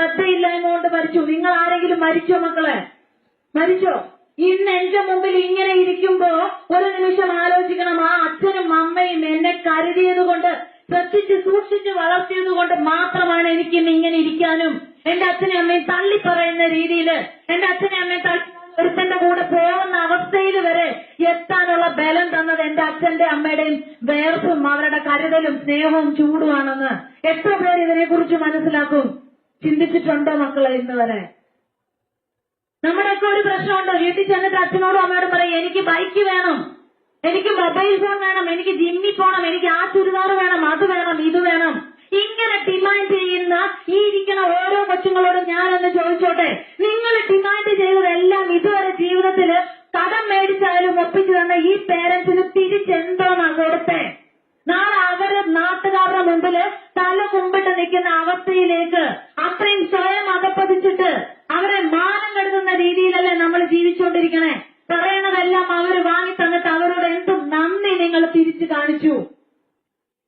ശ്രദ്ധയില്ലായ്മ കൊണ്ട് മരിച്ചു. നിങ്ങൾ ആരെങ്കിലും മരിച്ചോ മക്കളെ? മരിച്ചോ? ഇന്ന് എന്റെ മുമ്പിൽ ഇങ്ങനെ ഇരിക്കുമ്പോ ഒരു നിമിഷം ആലോചിക്കണം. ആ അച്ഛനും അമ്മയും എന്നെ കരുതിയത് കൊണ്ട് ശ്രദ്ധിച്ച് സൂക്ഷിച്ച് വളർത്തിയത് കൊണ്ട് മാത്രമാണ് എനിക്ക് ഇന്ന് ഇങ്ങനെ ഇരിക്കാനും. എന്റെ അച്ഛനും അമ്മയും തള്ളി പറയുന്ന രീതിയിൽ എന്റെ അച്ഛനും അമ്മയും തള്ളി ഒരുത്തന്റെ കൂടെ പോകുന്ന അവസ്ഥയിൽ വരെ എത്താനുള്ള ബലം തന്നത് എന്റെ അച്ഛന്റെ അമ്മയുടെയും വേർപ്പും അവരുടെ കരുതലും സ്നേഹവും ചൂടുമാണെന്ന് എത്ര പേര് ഇതിനെക്കുറിച്ച് മനസ്സിലാക്കും? ചിന്തിച്ചിട്ടുണ്ടോ മക്കളെ ഇന്ന് വരെ? നമ്മുടെയൊക്കെ ഒരു പ്രശ്നമുണ്ടോ. വീട്ടിൽ ചെന്നിട്ട് അച്ഛനോടും അമ്മയോടും പറയും എനിക്ക് ബൈക്ക് വേണം. എനിക്ക് മൊബൈൽ ഫോൺ വേണം. എനിക്ക് ജിമ്മിൽ പോണം എനിക്ക് ആ ചുരിദാർ വേണം. അത് വേണം. ഇത് വേണം. ഇങ്ങനെ ഡിമാൻഡ് ചെയ്യുന്ന ഈ ഇരിക്കുന്ന ഓരോ കൊച്ചുങ്ങളോടും ഞാനൊന്ന് ചോദിച്ചോട്ടെ. നിങ്ങൾ ഡിമാൻഡ് ചെയ്തതെല്ലാം ഇതുവരെ ജീവിതത്തിൽ കടം മേടിച്ചാലും ഒപ്പിച്ചു തന്ന ഈ പേരൻസിന് തിരിച്ചെന്തോന്നാ കൊടുത്തേ നാളെ അവർ നാട്ടുകാരുടെ മുമ്പിൽ തല കുമ്പിട്ട് നിൽക്കുന്ന അവസ്ഥയിലേക്ക് അത്രയും സ്വയം അകപ്പതിച്ചിട്ട് അവരെ മാനം കെടുത്തുന്ന രീതിയിലല്ലേ നമ്മൾ ജീവിച്ചുകൊണ്ടിരിക്കണേ? പറയണതെല്ലാം അവർ വാങ്ങി തന്നിട്ട് അവരോട് എന്തും നന്ദി നിങ്ങൾ തിരിച്ചു കാണിച്ചു.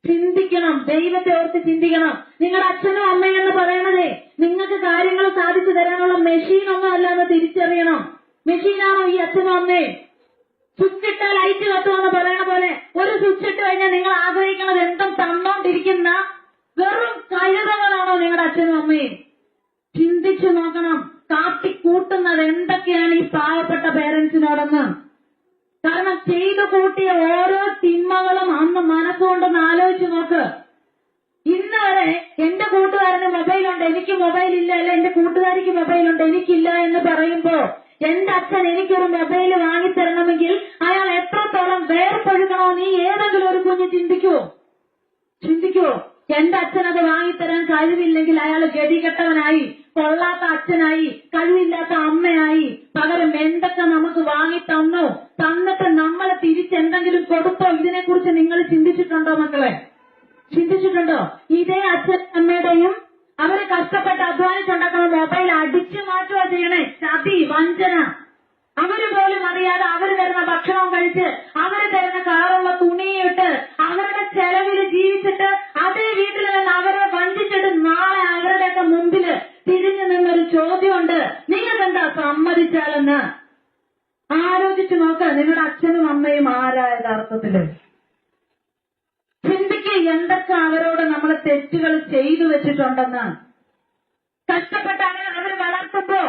ചിന്തിക്കണം ദൈവത്തെ ഓർത്ത് ചിന്തിക്കണം. നിങ്ങളുടെ അച്ഛനും അമ്മയും എന്ന് പറയണതേ നിങ്ങൾക്ക് കാര്യങ്ങൾ സാധിച്ചു തരാനുള്ള മെഷീൻ ഒന്നും തിരിച്ചറിയണം. മെഷീനാണോ ഈ അച്ഛനും അമ്മയും? സ്വിച്ചിട്ട ലൈറ്റ് കത്തുമെന്ന് പറയണ പോലെ ഒരു സ്വിച്ചിട്ട് കഴിഞ്ഞാൽ നിങ്ങൾ ആഗ്രഹിക്കുന്നത് എന്തും കാട്ടിക്കൂട്ടുന്നത് എന്തൊക്കെയാണ് ഈ പാവപ്പെട്ട പേരൻസിനോടെന്ന്? കാരണം ചെയ്തു കൂട്ടിയ ഓരോ തിന്മകളും അന്ന് മനസ്സുകൊണ്ടൊന്ന് ആലോചിച്ച് നോക്ക്. ഇന്ന് വരെ എന്റെ കൂട്ടുകാരന് മൊബൈലുണ്ട് എനിക്ക് മൊബൈൽ ഇല്ല അല്ല എന്റെ കൂട്ടുകാരിക്ക് മൊബൈലുണ്ട് എനിക്കില്ല എന്ന് പറയുമ്പോ എന്റെ അച്ഛൻ എനിക്കൊരു മൊബൈൽ വാങ്ങിത്തരണമെങ്കിൽ അയാൾ എത്രത്തോളം വേർപ്പൊഴുകണോ നീ ഏതെങ്കിലും ഒരു കുഞ്ഞ് ചിന്തിക്കുവോ ചിന്തിക്കുവോ എന്റെ അച്ഛൻ അത് വാങ്ങിത്തരാൻ കഴിവില്ലെങ്കിൽ അയാൾ ഗതികെട്ടവനായി. കൊള്ളാത്ത അച്ഛനായി കഴിവില്ലാത്ത അമ്മയായി. പകരം എന്തൊക്കെ നമുക്ക് വാങ്ങി തന്നു? തന്നിട്ട് നമ്മൾ തിരിച്ചെന്തെങ്കിലും കൊടുത്തോ? ഇതിനെ കുറിച്ച് നിങ്ങൾ ചിന്തിച്ചിട്ടുണ്ടോ മക്കളെ? ചിന്തിച്ചിട്ടുണ്ടോ? ഇതേ അച്ഛൻ അമ്മയുടെയും അവരെ കഷ്ടപ്പെട്ട് അധ്വാനിച്ചുണ്ടാക്കുന്ന മൊബൈൽ അടിച്ചു മാറ്റുക ചെയ്യണേ. ചതി വഞ്ചന. അവർ പോലും അറിയാതെ അവർ തരുന്ന ഭക്ഷണം കഴിച്ച് അവർ തരുന്ന സമ്മതിച്ചാലെന്ന് ആലോചിച്ചു നോക്ക് നിങ്ങളുടെ അച്ഛനും അമ്മയും ആരായ യഥാർത്ഥത്തിൽ ചിന്തിക്ക് എന്തൊക്കെ അവരോട് നമ്മൾ തെറ്റുകൾ ചെയ്തു വെച്ചിട്ടുണ്ടെന്ന്. കഷ്ടപ്പെട്ടാണ് അവർ വളർത്തുമ്പോ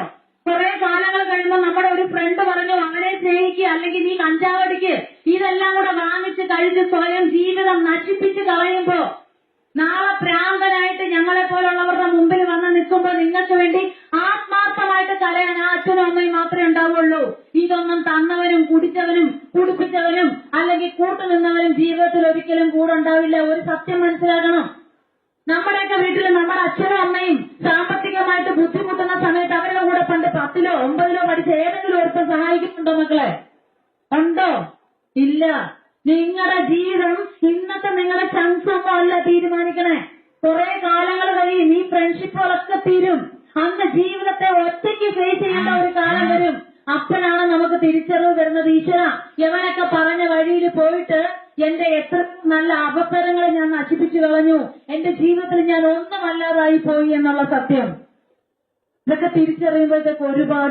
കുറെ കാലങ്ങൾ കഴിയുമ്പോൾ നമ്മുടെ ഒരു ഫ്രണ്ട് പറഞ്ഞു അവനെ സ്നേഹിക്കുക അല്ലെങ്കിൽ നീ കഞ്ചാവടിക്ക്. ഇതെല്ലാം കൂടെ വാങ്ങിച്ച് കഴിച്ച് സ്വയം ജീവിതം നശിപ്പിച്ച് കളയുമ്പോ നാളെ പ്രാന്തനായിട്ട് ഞങ്ങളെ തന്നവനും കുടിച്ചവനും കുടിപ്പിച്ചവനും അല്ലെങ്കിൽ കൂട്ടുനിന്നവനും ജീവിതത്തിൽ ഒരിക്കലും കൂടെ ഉണ്ടാവില്ല ഒരു സത്യം മനസ്സിലാക്കണം നമ്മുടെയൊക്കെ വീട്ടിൽ നമ്മുടെ അച്ഛനും അമ്മയും സാമ്പത്തികമായിട്ട് ബുദ്ധിമുട്ടുന്ന സമയത്ത് അവരുടെ കൂടെ പണ്ട് പത്തിലോ ഒമ്പതിലോ പഠിച്ച ഏതെങ്കിലും ഒരുത്തം സഹായിക്കുന്നുണ്ടോ മക്കളെ? ഉണ്ടോ? ഇല്ല. നിങ്ങളുടെ ജീവിതം ഇന്നത്തെ നിങ്ങളുടെ ചങ്സൊന്നും അല്ല തീരുമാനിക്കണേ. കുറെ കാലങ്ങൾ കഴിയും. ഈ ഫ്രണ്ട്ഷിപ്പുകളൊക്കെ തീരും. അന്ന് ജീവിതത്തെ ഒറ്റയ്ക്ക് ഫേസ് ചെയ്യേണ്ട ഒരു കാലം വരും. അപ്പോഴാണ് നമുക്ക് തിരിച്ചറിവ് വരുന്നത് ഈശ്വര. യവനൊക്കെ പറഞ്ഞ വഴിയിൽ പോയിട്ട് എന്റെ എത്ര നല്ല അവസരങ്ങൾ ഞാൻ നശിപ്പിച്ചു കളഞ്ഞു. എന്റെ ജീവിതത്തിൽ ഞാൻ ഒന്നുമല്ലാതായി പോയി എന്നുള്ള സത്യം. ഇതൊക്കെ തിരിച്ചറിയുമ്പോഴത്തേക്ക് ഒരുപാട്